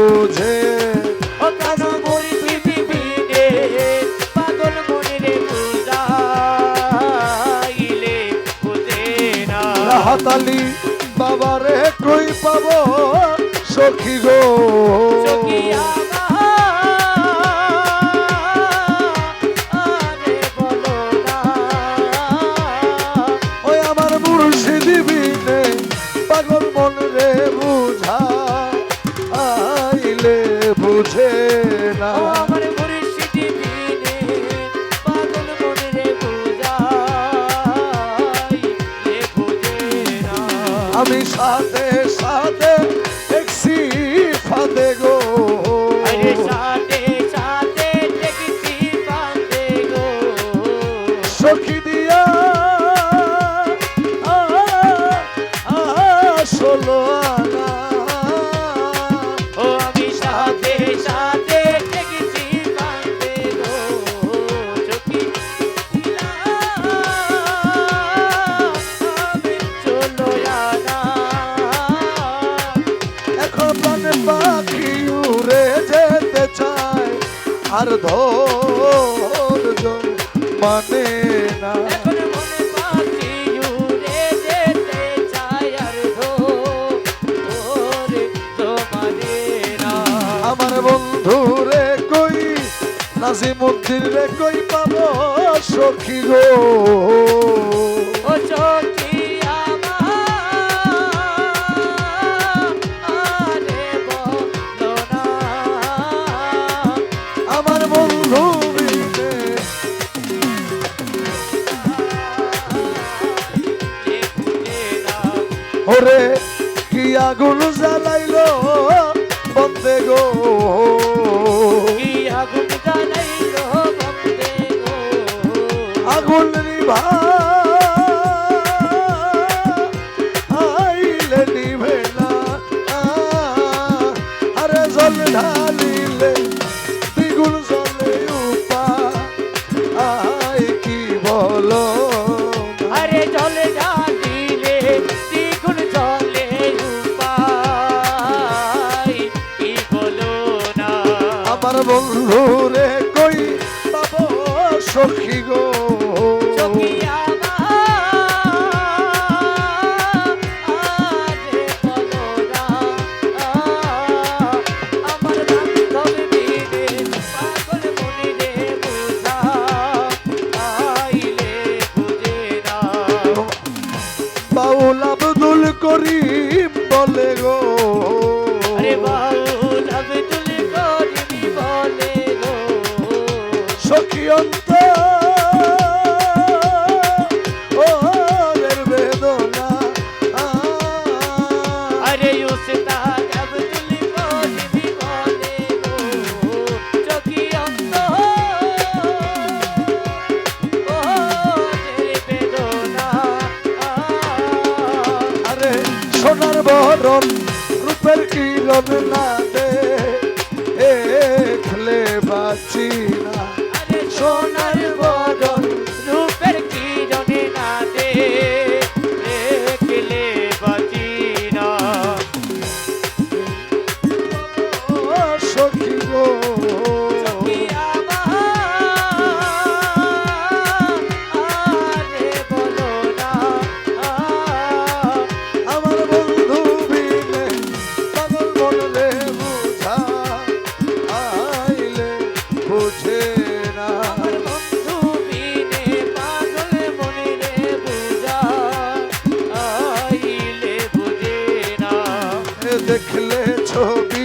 বুঝে। ও কেন মরি পৃথিবীতে পাগল মনে রে বুঝাইলে বুঝে না। হাতালি বাবারে কই পাবো সখী গো? ওই আমার মুর্শিদি বিনে আমি সাথে সাথে দেখছি ফাদে গো। সাথে সাথে দেখছি পান্তে গো। সখী আর ধৈর্য মানে না। মনে ধরে আমার বন্ধু রে কই নাজিমুদ্দিন রে কই পাবো সখী গো? ও ওরে কি আগুন জ্বালাইলো? বন্দে গো। কি আগুন জ্বালাইলো? বন্দে গো। আগুন নিভা। আইলে নিভে না। আরে জল ঢালিলে বন্ধু রে কই পাব সখী গো? সোনার বরণ রূপের কিরণ না দে দেখলে বাঁচি না। সোনার দেখলে ছবি